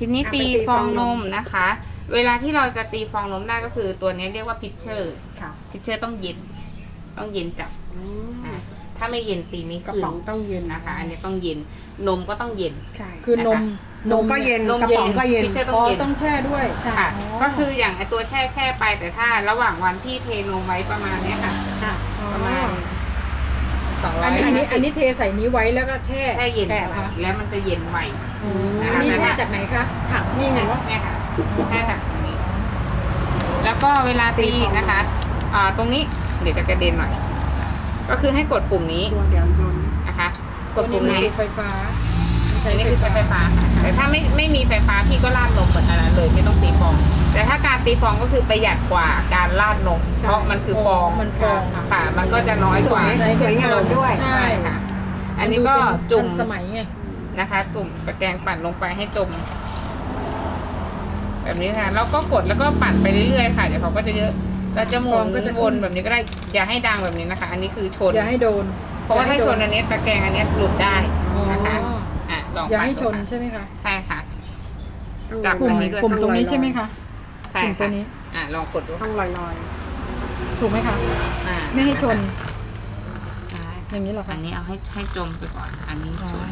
ทีนี้อะตีไปฟองนมนะคะ เวลาที่เราจะตีฟองนมได้ก็คือตัวนี้เรียกว่าพิชเชอร์ค่ะพิชเชอร์ต้องเย็น ต้องเย็นจับอืมอะถ้าไม่เย็นตีไม่กระขึ้นป๋องต้องเย็นนะคะ อันนี้ต้องเย็นนมก็ต้องเย็นใช่คือนมนมก็เย็นนมกระป๋องก็เย็นพิชเชอร์ต้อ๋องอเย็นต้องแช่ด้วยค่ะอ๋อก็คืออย่างไอตัวแช่แช่ไปแต่ถ้าระหว่างวันที่เทนมไว้ประมาณเนี้ยค่ะค่ะประมาณ สองร้อัอนยนี้อันนี้อันนี้เทใส่นี้ไว้แล้วก็แช่แช่เย็นแช่ค่ะค่ะแล้วมันจะเย็นไวอืมนะคะอันนี้แช่จากไหนคะถังนี่ไงเนี่ยค่ะแช่จากตรงนี้ แล้วก็เวลาตีนะคะอ่าตรงนี้เดี๋ยวจะกระเด็นหน่อย ก็คือให้กดปุ่มนี้ตัวเดี๋ยวโยนนะคะกตัวดนี้ปุ่มมันนี้ติดไฟฟ้าอันนี้คือใช้ไฟฟ้าค่ะแต่ถ้าไม่ไม่มีไฟฟ้าพี่ก็ราดนมเหมือนอันนั้นเลยไม่ต้องตีฟอง แต่ถ้าการตีฟองก็คือประหยัดกว่าการราดนมเพราะมันคือฟองมันฟองค่ะ มันก็จะน้อยกว่าใช้สวยงามด้วยใช่ใช่ค่ะ อันนี้ก็จุ่มนดูเป็นทันสมัยไงนะคะ จุ่มตะแกรงปั่นลงไปให้จม แบบนี้ค่ะแล้วก็กดแล้วก็ปั่นไปเรื่อยๆค่ะเดี๋ยวเขาก็จะเยอะเราจะหมุฟอนงก็จะขึ้นวนแบบนี้ก็ได้อย่าให้ดังแบบนี้นะคะ อันนี้คือชนอย่าให้โดน เพราะว่าถ้าชนอย่อันนี้ตะแกรงอันนี้หลุดได้อ๋อนะคะอะลองอย่าปั่นให้ชนดูค่ะใช่ไหมคะใช่ค่ะต้องจับปุ่มอันนี้ด้วยปุ่มตรงนี้ใช่ไหมคะใช่ปุ่มตัค่ะวนี้อะลองกดดูต้องลอยลอย ถูกไหมคะ อ่าไม่ให้ชน ใช่อย่างนี้เหรออัคะนนี้เอาให้ให้จมไปก่อน อันนี้อ๋อชน